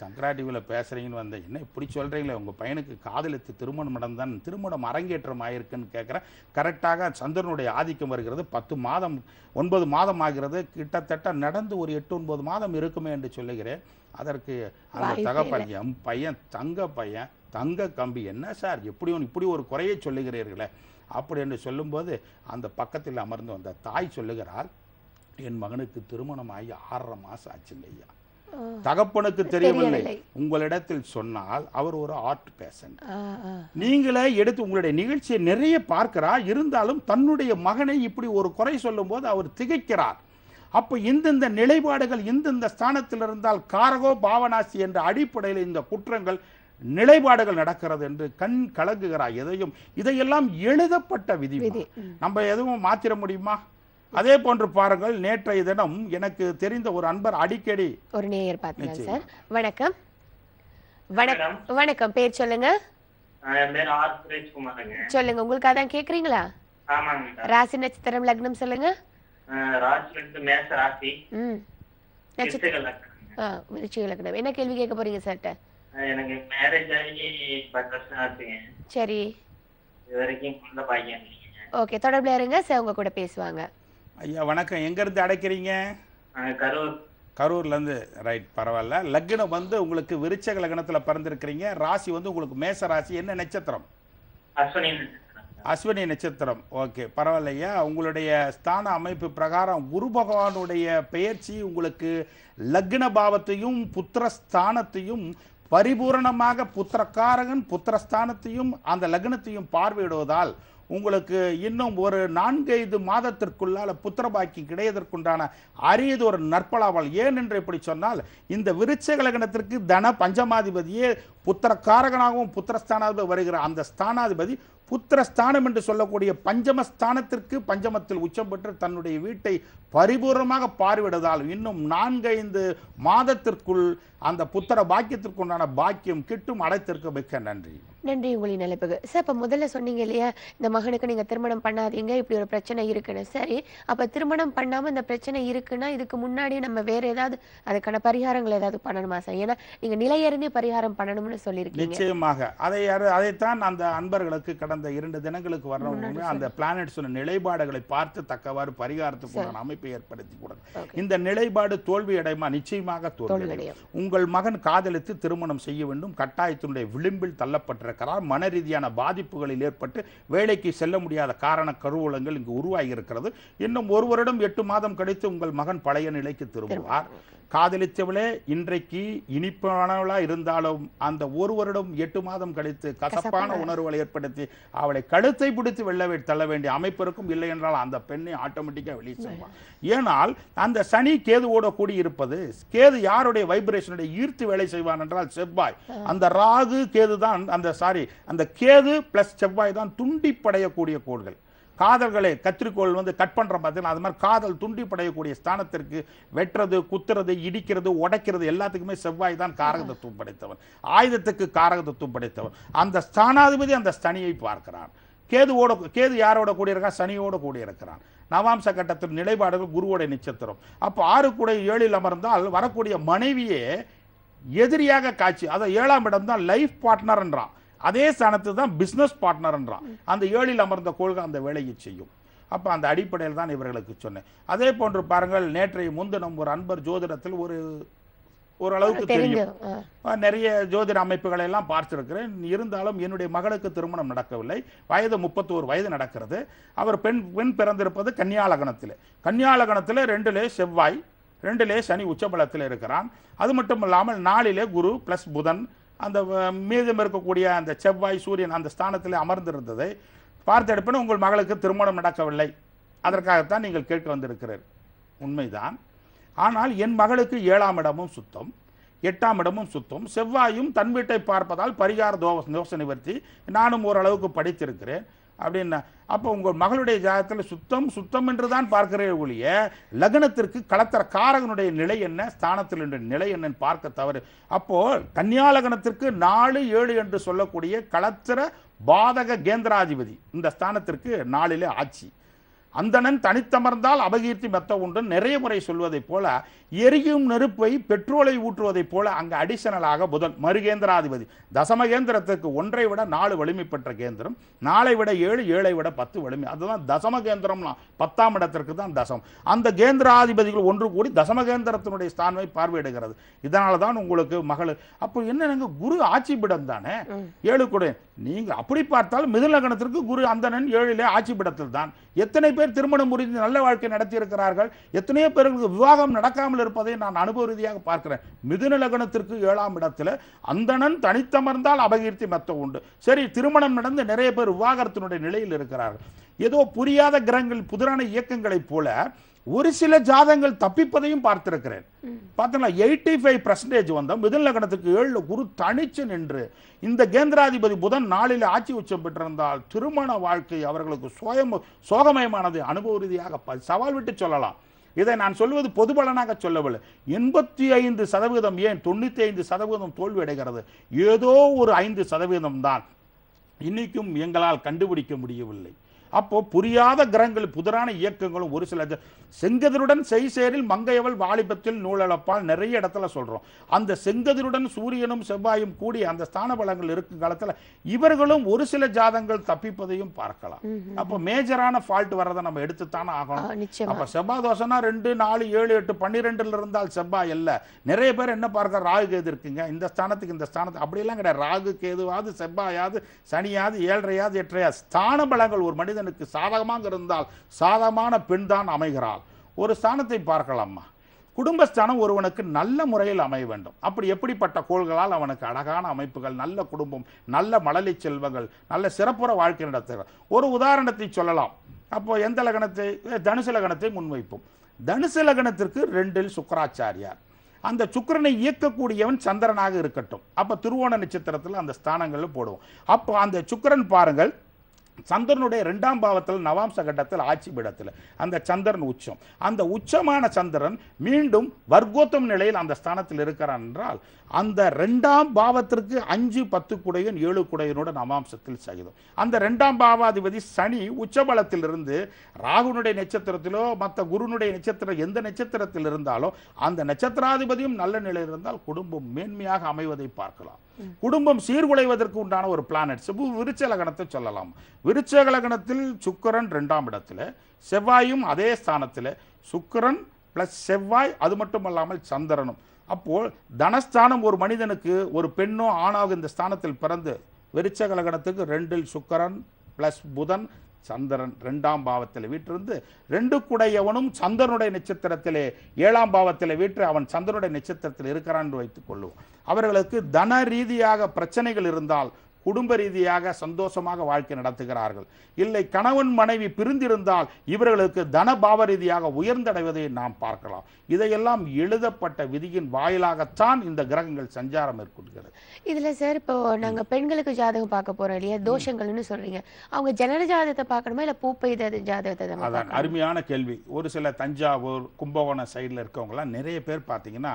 சங்கரா டிவியில் பேசுகிறீங்கன்னு வந்தேன். என்ன இப்படி சொல்கிறீங்களே உங்கள் பையனுக்கு காதலித்து திருமணம் நடந்தான் திருமணம் அரங்கேற்றம் ஆயிருக்குன்னு கேட்குறேன் கரெக்டாக சந்திரனுடைய ஆதிக்கம் வருகிறது. பத்து மாதம் ஒன்பது மாதம் ஆகிறது. கிட்டத்தட்ட நடந்து ஒரு எட்டு ஒன்பது மாதம் இருக்குமே என்று சொல்லுகிறேன். அதற்கு அந்த தகப்பன் என் பையன் தங்க பையன் தங்க கம்பி என்ன சார்? எப்படி ஒன்று இப்படி ஒரு குறையை சொல்லுகிறீர்களே? அப்படி என்று சொல்லும்போது அந்த பக்கத்தில் அமர்ந்து வந்த தாய் சொல்லுகிறாள் என் மகனுக்கு திருமணம் ஆகி ஆறரை மாதம் ஆச்சுங்க ஐயா தகப்பனுக்கு தெரியவில்லை. உங்களிடத்தில் சொன்னால் அவர் ஒரு ஆர்ட் ஆ. நீங்களே எடுத்து உங்களுடைய நிகழ்ச்சியை நிறைய பார்க்கிறார். இருந்தாலும் தன்னுடைய மகனை இப்படி ஒரு குறை சொல்லும்போது அவர் திகைக்கிறார். அப்போ இந்தந்த நிலைப்பாடுகள் இந்தந்த ஸ்தானத்தில் இருந்தால் காரகோ பாவனாசி என்ற அடிப்படையில் இந்த குற்றங்கள் நிலைப்பாடுகள் நடக்கிறது என்று கண் கலங்குகிறார். எதையும் இதையெல்லாம் எழுதப்பட்ட விதி. நம்ம எதுவும் மாத்திர முடியுமா? அதே போன்று பாருங்கள் நேற்றைய தினம் எனக்கு தெரிந்த ஒரு அன்பர் அடிக்கடி ஒரு நேயர் பார்த்துக்கலாம் நிச்சயமா. சார். வணக்கம். வணக்கம் வணக்கம். பேர் சொல்லுங்க. சொல்லுங்க. உங்களுக்கு அதான் கேக்குறீங்களா? ராசி நட்சத்திரம் லக்னம் சொல்லுங்க. லக்னம். என்ன கேள்வி கேட்க போறீங்க சார்ட்ட? ஆஹ் எனக்கு மேரேஜ் ஆகி பத்து வருஷம் ஆச்சுங்க. சரி. ஓகே. தொடர்புல இருங்க. சார் உங்க கூட பேசுவாங்க. ஐயா வணக்கம். எங்கேருந்து அடைக்கிறீங்க? கரூர். கரூர்லேருந்து. ரைட் பரவாயில்ல. லக்னம் வந்து உங்களுக்கு விருச்சக லக்னத்தில் பிறந்திருக்கிறீங்க. ராசி வந்து உங்களுக்கு மேச ராசி. என்ன நட்சத்திரம்? அஸ்வினி நட்சத்திரம். அஸ்வினி நட்சத்திரம். ஓகே பரவாயில்லையா உங்களுடைய ஸ்தான அமைப்பு பிரகாரம் குரு பகவானுடைய பெயர்ச்சி உங்களுக்கு லக்ன பாவத்தையும் புத்திரஸ்தானத்தையும் பரிபூரணமாக புத்திரக்காரகன் புத்திரஸ்தானத்தையும் அந்த லக்னத்தையும் பார்வையிடுவதால் உங்களுக்கு இன்னும் ஒரு நான்கைந்து மாதத்திற்குள்ளால புத்திரபாக்கி கிடையதற்குண்டான அரியது ஒரு நற்பலாவல். ஏன் என்று இப்படி சொன்னால் இந்த விருச்சக லக்னத்திற்கு தன பஞ்சமாதிபதியே புத்திரக்காரகனாகவும் புத்திரஸ்தானாதிபதி வருகிற அந்த ஸ்தானாதிபதி புத்திரஸ்தானம் என்று சொல்லக்கூடிய பஞ்சமஸ்தானத்திற்கு பஞ்சமத்தில் உச்சம் பெற்று தன்னுடைய வீட்டை பரிபூர்ணமாக பார்வையிடுவதால் இன்னும் நான்கைந்து மாதத்திற்குள் அந்த புத்திர பாக்கியத்திற்குண்டான பாக்கியம் கிட்டும் அடைத்திருக்க மிக்க நன்றி. நன்றி உங்களின் நிலைப்புக்கு சார் இப்போ முதல்ல சொன்னீங்க இல்லையா இந்த மகனுக்கு நீங்க திருமணம் பண்ணாதீங்க இப்படி ஒரு பிரச்சனை இருக்குன்னு. சரி அப்ப திருமணம் பண்ணாம இந்த பிரச்சனை இருக்குன்னா இதுக்கு முன்னாடி நம்ம வேற ஏதாவது அதுக்கான பரிகாரங்கள் ஏதாவது பண்ணணுமா சார்? ஏன்னா நீங்க நிலையறிந்தே பரிகாரம் பண்ணணும்னு சொல்லியிருக்கீங்க. நிச்சயமாக. அதை அதைத்தான் அந்த அன்பர்களுக்கு கடந்த இரண்டு தினங்களுக்கு வர்றவங்க அந்த பிளானட்ஸ் நிலைப்பாடுகளை பார்த்து தக்கவாறு பரிகாரத்துக்கு உண்டான அமைப்பை ஏற்படுத்தி கொடுங்க. இந்த நிலைப்பாடு தோல்வி அடையுமா நிச்சயமாக தோல்வி. உங்கள் மகன் காதலித்து திருமணம் செய்ய வேண்டும் கட்டாயத்தினுடைய விளிம்பில் தள்ளப்பட்டிருக்கிறார் மன ரீதியான பாதிப்புகளில் ஏற்பட்டு வேலைக்கு செல்ல முடியாத காரண கருவூலங்கள் இங்கு உருவாகி இருக்கிறது இன்னும் ஒரு வருடம் எட்டு மாதம் கழித்து உங்கள் மகன் பழைய நிலைக்கு திரும்புவார். காதலித்தவளே இன்றைக்கு இனிப்பானவளா இருந்தாலும் அந்த ஒரு வருடம் எட்டு மாதம் கழித்து கசப்பான உணர்வுகளை ஏற்படுத்தி அவளை கழுத்தை பிடித்து வெள்ள தள்ள வேண்டிய அமைப்பு இருக்கும் இல்லை என்றால் அந்த பெண்ணை ஆட்டோமேட்டிக்காக வெளியே செல்வான் ஏனால் அந்த சனி கேதுவோட கூடி இருப்பது கேது யாருடைய வைப்ரேஷனுடைய ஈர்த்து வேலை செய்வான் என்றால் செவ்வாய். அந்த ராகு கேது தான் அந்த சாரி அந்த கேது பிளஸ் செவ்வாய் தான் துண்டிப்படையக்கூடிய கோள்கள். காதல்களை கத்திரிக்கோள் வந்து கட் பண்ணுற பார்த்தீங்கன்னா அது மாதிரி காதல் துண்டிப்படையக்கூடிய ஸ்தானத்திற்கு வெட்டுறது குத்துறது இடிக்கிறது உடைக்கிறது எல்லாத்துக்குமே செவ்வாய் தான் காரகதத்துவம் படைத்தவன். ஆயுதத்துக்கு காரகதத்துவம் படைத்தவன். அந்த ஸ்தானாதிபதி அந்த சனியை பார்க்கிறான். கேதுவோட கேது யாரோட கூடி இருக்கான் சனியோட கூடி இருக்கிறான். நவாம்ச கட்டத்தின் நிலைப்பாடுகள் குருவோட நட்சத்திரம். அப்போ ஆறு கூட ஏழில் அமர்ந்தால் வரக்கூடிய மனைவியே எதிரியாக காட்சி அதை ஏழாம் இடம் தான் லைஃப் பார்ட்னர்ன்றான் அதே ஸ்தானத்து தான் பிஸ்னஸ் பார்ட்னர்ன்றான் அந்த ஏழில் அமர்ந்த கோள்கள் அந்த வேலையை செய்யும். அப்போ அந்த அடிப்படையில் தான் இவர்களுக்கு சொன்னேன். அதே போன்று பாருங்கள் நேற்றைய முன்தினம் ஒரு அன்பர் ஜோதிடத்தில் ஒரு ஓரளவுக்கு தெரியும். நிறைய ஜோதிட அமைப்புகளை எல்லாம் பார்த்திருக்கிறேன். இருந்தாலும் என்னுடைய மகளுக்கு திருமணம் நடக்கவில்லை. வயது முப்பத்தோரு வயது நடக்கிறது. அவர் பெண் பெண் பிறந்திருப்பது கன்னியாலகணத்தில் கன்னியாலகணத்தில் ரெண்டிலே செவ்வாய் ரெண்டிலே சனி உச்சபலத்தில் இருக்கிறான். அது மட்டும் இல்லாமல் நாளிலே குரு ப்ளஸ் புதன் அந்த மீதம் இருக்கக்கூடிய அந்த செவ்வாய் சூரியன் அந்த ஸ்தானத்தில் அமர்ந்திருந்ததை பார்த்தெடுப்பின உங்கள் மகளுக்கு திருமணம் நடக்கவில்லை. அதற்காகத்தான் நீங்கள் கேட்க வந்திருக்கிறீர். உண்மைதான். ஆனால் என் மகளுக்கு ஏழாம் இடமும் சுத்தம் எட்டாம் இடமும் சுத்தம். செவ்வாயும் தன் வீட்டை பார்ப்பதால் பரிகார தோச தோஷ நிவர்த்தி நானும் ஓரளவுக்கு படித்திருக்கிறேன். அப்படின்னா அப்போ உங்கள் மகளுடைய ஜாதகத்தில் சுத்தம் சுத்தம் என்று தான் பார்க்கிறே ஒழிய லக்னத்திற்கு கலத்தர காரகனுடைய நிலை என்ன ஸ்தானத்தில் என்ற நிலை என்னன்னு பார்க்க தவறு. அப்போது கன்னியா லக்னத்திற்கு நாலு ஏழு என்று சொல்லக்கூடிய கலத்தர பாதக கேந்திராதிபதி. இந்த ஸ்தானத்திற்கு நாளிலே ஆட்சி. அந்தணன் தனித்தமர்ந்தால் அபகீர்த்தி மெத்த உண்டு. நிறைய முறை சொல்வதைப் போல எரியும் நெருப்பை பெட்ரோலை ஊற்றுவதைப் போல அங்க அடிஷனலாக புதன் மறுகேந்திராதிபதி தசமகேந்திரத்துக்கு ஒன்றை விட நாலு வலிமை பெற்ற கேந்திரம் நாளை விட ஏழு ஏழை விட பத்து வலிமை. அதுதான் தசமகேந்திரம்னா பத்தாம் இடத்திற்கு தான் தசம். அந்த கேந்திராதிபதிகள் ஒன்று கூடி தசமகேந்திரத்தினுடைய ஸ்தானத்தை பார்வையிடுகிறது. இதனால தான் உங்களுக்கு மகள். அப்போ என்னங்க குரு ஆட்சி பிடம் தானே? ஏழு கூட நீங்க அப்படி பார்த்தால் மிதுலகணத்திற்கு குரு அந்தணன் ஏழிலே ஆட்சி பிடத்தில் தான். எத்தனை பேர் திருமணம் புரிந்து நல்ல வாழ்க்கை நடத்தி இருக்கிறார்கள் எத்தனையோ பேருக்கு விவாகம் நடக்காமல் இருப்பதை நான் அனுபவ ரீதியாக பார்க்கிறேன். மிதுன லக்னத்திற்கு ஏழாம் இடத்துல அந்தணன் தனித்தமர்ந்தால் அபகீர்த்தி மெத்த உண்டு. சரி திருமணம் நடந்து நிறைய பேர் விவாகரத்தினுடைய நிலையில் இருக்கிறார்கள். ஏதோ புரியாத கிரகங்கள் புதிரான இயக்கங்களைப் போல ஒரு சில ஜாதங்கள் தப்பிப்பதையும் பார்த்திருக்கிறேன். பார்த்தீங்களா எயிட்டி ஃபைவ் பர்சன்டேஜ் வந்த மிதுன லக்னத்துக்கு குரு தனிச்சு நின்று இந்த கேந்திராதிபதி புதன் நாளில் ஆட்சி உச்சம் பெற்றிருந்தால் திருமண வாழ்க்கை அவர்களுக்கு சோயம் சோகமயமானது அனுபவ ரீதியாக ப- சவால் விட்டு சொல்லலாம். இதை நான் சொல்வது பொது பலனாக சொல்லவில்லை. எண்பத்தி ஐந்து சதவீதம் ஏன் தொண்ணூற்றி ஐந்து சதவீதம் தோல்வி அடைகிறது? ஏதோ ஒரு ஐந்து சதவீதம் தான். இன்னைக்கும் எங்களால் கண்டுபிடிக்க முடியவில்லை. அப்போ புரியாத கிரகங்கள் புதிரான இயக்கங்களும் ஒரு சில செங்கதிருடன் செய்சேரில் மங்கையவள் வாலிபத்தில் நூலளப்பால் நிறைய இடத்துல சொல்றோம். அந்த செங்கதிருடன் சூரியனும் செவ்வாயும் கூடி அந்த ஸ்தான பலங்கள் இருக்கும் காலத்துல இவர்களும் ஒரு சில ஜாதங்கள் தப்பிப்பதையும் பார்க்கலாம். அப்போ மேஜரான ஃபால்ட் வரதை நம்ம எடுத்துத்தானே ஆகணும். அப்ப செவ்வாய் தோஷம்னா ரெண்டு நாலு ஏழு எட்டு பன்னிரெண்டுல இருந்தால் செவ்வாய் இல்ல நிறைய பேர் என்ன பார்க்க ராகு கேது இருக்குங்க. இந்த ஸ்தானத்துக்கு இந்த ஸ்தானத்துக்கு அப்படியெல்லாம் கிடையாது. ராகு கேதுவாது செவ்வாயாது சனியாது ஏழரையாது எட்டரையாது ஸ்தான பலங்கள் ஒரு மனிதனுக்கு சாதகமாக இருந்தால் சாதகமான பெண் தான் அமைகிறாள். ஒரு ஸ்தானத்தை பார்க்கலாமா? குடும்பஸ்தானம் ஒருவனுக்கு நல்ல முறையில் அமைய வேண்டும். அப்படி எப்படிப்பட்ட கோள்களால் அவனுக்கு அழகான அமைப்புகள் நல்ல குடும்பம் நல்ல மழலை செல்வங்கள் நல்ல சிறப்புற வாழ்க்கை நடத்துகிறார். ஒரு உதாரணத்தை சொல்லலாம். அப்போ எந்த லகணத்தை தனுசு லகணத்தை முன்வைப்போம். தனுசு லகணத்திற்கு ரெண்டில் சுக்கராச்சாரியார். அந்த சுக்கிரனை இயக்கக்கூடியவன் சந்திரனாக இருக்கட்டும். அப்போ திருவோண நட்சத்திரத்தில் அந்த ஸ்தானங்களில் போடுவோம். அப்போ அந்த சுக்கிரன் பாருங்கள் சந்திரனுடைய ரெண்டாம் பாவத்தில் நவாம்ச கட்டத்தில் ஆட்சி பீடத்தில். அந்த சந்திரன் உச்சம். அந்த உச்சமான சந்திரன் மீண்டும் வர்க்கோத்தம் நிலையில் அந்த ஸ்தானத்தில் இருக்கிறான் என்றால் அந்த ரெண்டாம் பாவத்திற்கு அஞ்சு பத்து குடையன் ஏழு குடையனோட நவாம்சத்தில் சகிதம். அந்த ரெண்டாம் பாவாதிபதி சனி உச்சபலத்திலிருந்து ராகுனுடைய நட்சத்திரத்திலோ மற்ற குருனுடைய நட்சத்திரம் எந்த நட்சத்திரத்தில் இருந்தாலோ அந்த நட்சத்திராதிபதியும் நல்ல நிலையில் இருந்தால் குடும்பம் மேன்மையாக அமைவதை பார்க்கலாம். குடும்பம் சீர்குலைவதற்கு உண்டான ஒரு பிளானட் விருச்ச லகணத்தை சொல்லலாம். விருச்ச லகணத்தில் சுக்கரன் ரெண்டாம் இடத்துல செவ்வாயும் அதே ஸ்தானத்தில் சுக்கரன் பிளஸ் செவ்வாய் அது மட்டுமல்லாமல் சந்திரனும். அப்போ தனஸ்தானம் ஒரு மனிதனுக்கு ஒரு பெண்ணோ ஆணாக இந்த ஸ்தானத்தில் பிறந்து விருச்ச கலகணத்துக்கு ரெண்டில் சுக்கரன் பிளஸ் புதன் சந்திரன் ரெண்டாம் பாவத்தில் வீற்றிருந்து ரெண்டு குடையவனும் சந்திரனுடைய நட்சத்திரத்திலே ஏழாம் பாவத்தில் வீற்று அவன் சந்திரனுடைய நட்சத்திரத்தில் இருக்கிறான் என்று வைத்துக் கொள்ளுவோம் அவர்களுக்கு தன ரீதியாக பிரச்சனைகள் இருந்தால் குடும்ப ரீதியாக சந்தோஷமாக வாழ்க்கை நடத்துகிறார்கள். இல்லை கணவன் மனைவி பிரிந்திருந்தால் இவர்களுக்கு தன பாவ ரீதியாக உயர்ந்தடைவதை நாம் பார்க்கலாம். இதையெல்லாம் எழுதப்பட்ட விதியின் வாயிலாகத்தான் இந்த கிரகங்கள் சஞ்சாரம் மேற்கொள்கிறது. இதுல சார் இப்போ நாங்க பெண்களுக்கு ஜாதகம் பார்க்க போறோம் இல்லையா? தோஷங்கள்னு சொல்றீங்க. அவங்க ஜனன ஜாதகத்தை பார்க்கணுமா? இல்ல பூப்பெய்த ஜாதகத்தை அதான்? அருமையான கேள்வி. ஒரு சில தஞ்சாவூர் கும்பகோணம் சைடில் இருக்கவங்கலாம் நிறைய பேர் பார்த்தீங்கன்னா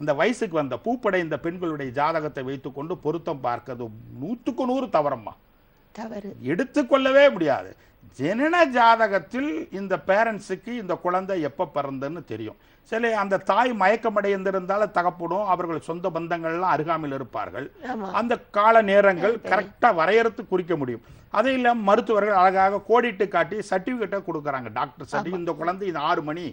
இந்த வயசுக்கு வந்த பூப்படைந்த பெண்களுடைய ஜாதகத்தை வைத்துக்கொண்டு பொருத்தம் பார்க்கிறது நூற்றுக்கு நூறு தவறம்மா. தவறு. எடுத்துக்கொள்ளவே முடியாது. ஜனன ஜாதகத்தில் இந்த பேரண்ட்ஸுக்கு இந்த குழந்தை எப்போ பிறந்தன்னு தெரியும். சில அந்த தாய் மயக்கமடைந்திருந்தால் தகப்படும் அவர்கள் சொந்த பந்தங்கள்லாம் அருகாமையில் இருப்பார்கள். அந்த கால நேரங்கள் கரெக்டாக வரையறுத்து குறிக்க முடியும். அதே இல்லாமல் மருத்துவர்கள் அழகாக கோடிட்டு காட்டி சர்டிஃபிகேட்டை கொடுக்குறாங்க. டாக்டர் சர்டிஃபிகேட் இந்த குழந்தை இது ஆறு மணி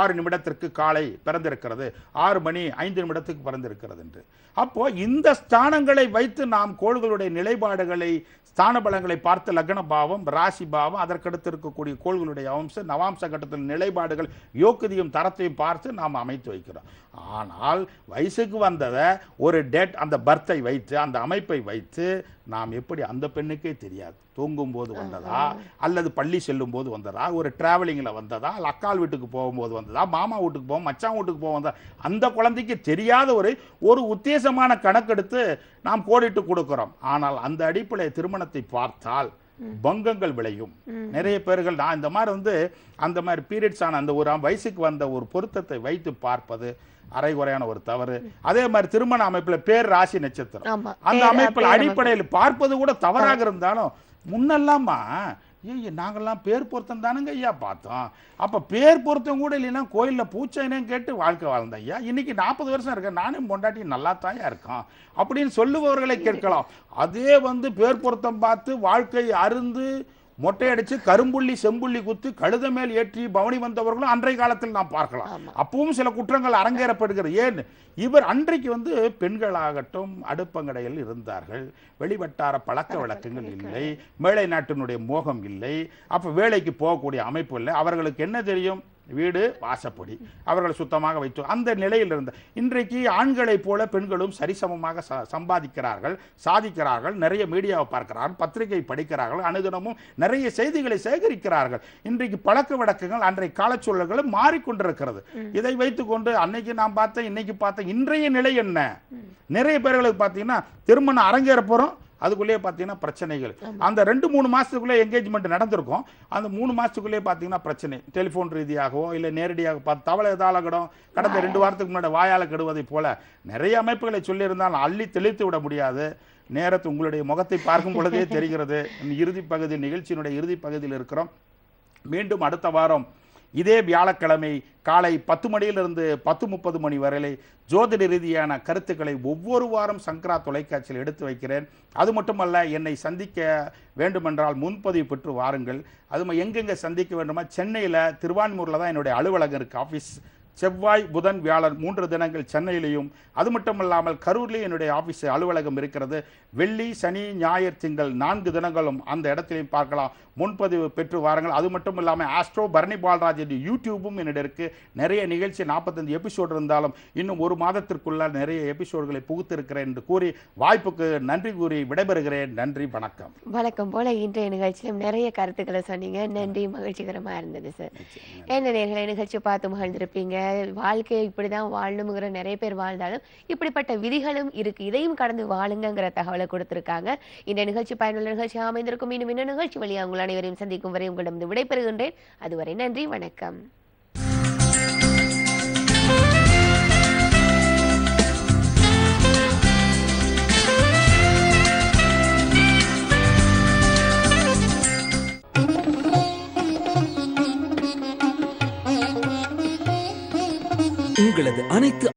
ஆறு நிமிடத்திற்கு காலை பிறந்திருக்கிறது. ஆறு மணி ஐந்து நிமிடத்துக்கு பிறந்திருக்கிறது என்று. அப்போ இந்த ஸ்தானங்களை வைத்து நாம் கோள்களுடைய நிலைப்பாடுகளை ஸ்தான பலங்களை பார்த்து லக்ன பாவம் ராசி பாவம் அதற்கடுத்து இருக்கக்கூடிய கோள்களுடைய அம்சம் நவாம்ச கட்டத்தில் நிலைப்பாடுகள் யோக்குதியும் தரத்தையும் பார்த்து நாம் அமைத்து வைக்கிறோம். ஆனால் வயசுக்கு வந்ததை ஒரு டேட் அந்த பர்த்தை வைத்து அந்த அமைப்பை வைத்து நாம் எப்படி அந்த பெண்ணுக்கே தெரியாது. தூங்கும் போது வந்ததா அல்லது பள்ளி செல்லும் போது வந்ததா? ஒரு டிராவலிங்கில் வந்ததா? அல்ல அக்கால் வீட்டுக்கு போகும்போது வந்ததா? மாமா வீட்டுக்கு போவோம் மச்சான் வீட்டுக்கு போவோம் வந்ததா? அந்த குழந்தைக்கு தெரியாத ஒரு ஒரு உத்தேசமான கணக்கெடுத்து நாம் கோடிட்டு கொடுக்கிறோம். ஆனால் அந்த அடிப்படையில் திருமணத்தை பார்த்தால் பங்கங்கள் விளையும். நிறைய பேர்கள் நான் இந்த மாதிரி வந்து அந்த மாதிரி பீரியட்ஸ் ஆன அந்த ஒரு வயசுக்கு வந்த ஒரு பொருத்தத்தை வைத்து பார்ப்பது அரைகுறையான ஒரு தவறு. அதே மாதிரி திருமண அமைப்புல பேர் ராசி நட்சத்திரம். அந்த அமைப்பில் அடிப்படையில் பார்ப்பது கூட தவறாக இருந்தாலும் முன்னெல்லாமா ஐயா நாங்கள்லாம் பேர் பொருத்தம் தானுங்க ஐயா பார்த்தோம். அப்போ பேர் பொருத்தம் கூட இல்லைன்னா கோயிலில் பூச்சைனேன்னு கேட்டு வாழ்க்கை வாழ்ந்த ஐயா. இன்னைக்கு நாற்பது வருஷம் இருக்கேன். நானும் பொண்டாட்டி நல்லா தாயா இருக்கோம். அப்படின்னு சொல்லுபவர்களை கேட்கலாம். அதே வந்து பேர் பொருத்தம் பார்த்து வாழ்க்கை அருந்து மொட்டையடிச்சு கரும்புள்ளி செம்புள்ளி குத்து கழுத மேல் ஏற்றி பவனி வந்தவர்களும் அன்றைய காலத்தில் நாம் பார்க்கலாம். அப்பவும் சில குற்றங்கள் அரங்கேறப்படுகிறது. ஏன்? இவர் அன்றைக்கு வந்து பெண்களாகட்டும் அடுப்பங்கடையில் இருந்தார்கள். வெளிவட்டார பழக்க வழக்கங்கள் இல்லை. மேலை நாட்டினுடைய மோகம் இல்லை. அப்ப வேலைக்கு போகக்கூடிய அமைப்பு இல்லை. அவர்களுக்கு என்ன தெரியும்? வீடு வாசப்படி. அவர்களை சுத்தமாக வைத்து அந்த நிலையில் இருந்த இன்றைக்கு ஆண்களைப் போல பெண்களும் சரிசமமாக சம்பாதிக்கிறார்கள் சாதிக்கிறார்கள் நிறைய மீடியாவை பார்க்கிறார்கள் பத்திரிகை படிக்கிறார்கள் அனுதினமும் நிறைய செய்திகளை சேகரிக்கிறார்கள். இன்றைக்கு பழக்க வழக்கங்கள் அன்றைய காலச்சூழல்களும் மாறிக்கொண்டிருக்கிறது. இதை வைத்துக்கொண்டு அன்னைக்கு நான் பார்த்தேன் இன்னைக்கு பார்த்தேன் இன்றைய நிலை என்ன? நிறைய பேர்களுக்கு பார்த்தீங்கன்னா திருமணம் அரங்கேற போறோம் அதுக்குள்ளேயே பார்த்தீங்கன்னா பிரச்சனைகள். அந்த ரெண்டு மூணு மாசத்துக்குள்ளே என்கேஜ்மெண்ட் நடந்திருக்கும். அந்த மூணு மாசத்துக்குள்ளேயே பார்த்தீங்கன்னா பிரச்சனை. டெலிஃபோன் ரீதியாகவோ இல்லை நேரடியாக பார்த்து தவளை எதாலகடம் கடந்த ரெண்டு வாரத்துக்கு முன்னாடி வாயால் கெடுவதைப் போல நிறைய அமைப்புகளை சொல்லியிருந்தால் அள்ளி தெளித்து விட முடியாது. நேரத்து உங்களுடைய முகத்தை பார்க்கும் பொழுதே தெரிகிறது. இறுதி பகுதி நிகழ்ச்சியினுடைய இறுதி பகுதியில் இருக்கிறோம். மீண்டும் அடுத்த வாரம் இதே வியாழக்கிழமை காலை பத்து மணியிலிருந்து பத்து முப்பது மணி வரையிலே ஜோதிட ரீதியான கருத்துக்களை ஒவ்வொரு வாரம் சங்கரா தொலைக்காட்சியில் எடுத்து வைக்கிறேன். அது மட்டுமல்ல என்னை சந்திக்க வேண்டுமென்றால் முன்பதிவு பெற்று வாருங்கள். அது எங்கெங்கே சந்திக்க வேண்டுமா சென்னையில் திருவான்மூரில் தான் என்னுடைய அலுவலகம் இருக்குது ஆஃபீஸ் செவ்வாய் புதன் வியாழன் மூன்று தினங்கள் சென்னையிலையும். அது மட்டும் இல்லாமல் கரூர்லேயும் என்னுடைய ஆஃபீஸ் அலுவலகம் இருக்கிறது. வெள்ளி சனி ஞாயிறு திங்கள் நான்கு தினங்களும் அந்த இடத்திலையும் பார்க்கலாம். முன்பதிவு பெற்று வாருங்கள். அது மட்டும் இல்லாமல் ஆஸ்ட்ரோ பரணி பால்ராஜ் என்ற யூடியூபும் என்னிடம் இருக்கு. நிறைய நிகழ்ச்சி நாற்பத்தஞ்சு எபிசோடு இருந்தாலும் இன்னும் ஒரு மாதத்திற்குள்ள நிறைய எபிசோடுகளை புகுத்திருக்கிறேன் என்று கூறி வாய்ப்புக்கு நன்றி கூறி விடைபெறுகிறேன். நன்றி வணக்கம். வழக்கம் போல இன்றைய நிகழ்ச்சியிலும் நிறைய கருத்துக்களை சொன்னீங்க. நன்றி மகிழ்ச்சிகரமா இருந்தது சார் என்ன நேர்களை நிகழ்ச்சி பார்த்து மகிழ்ந்திருப்பீங்க? வாழ்க்கையை இப்படிதான் வாழணுங்கிற நிறைய பேர் வாழ்ந்தாலும் இப்படிப்பட்ட விதிகளும் இருக்கு. இதையும் கடந்து வாழுங்கிற தகவலை கொடுத்துருக்காங்க. இந்த நிகழ்ச்சி பயனுள்ள நிகழ்ச்சி அமைந்திருக்கும். இன்னும் இன்னும் நிகழ்ச்சி வழியாக உங்கள் அனைவரையும் சந்திக்கும் வரை உங்களிடம் விடைபெறுகின்றேன். அதுவரை நன்றி வணக்கம். உங்களது அனைத்து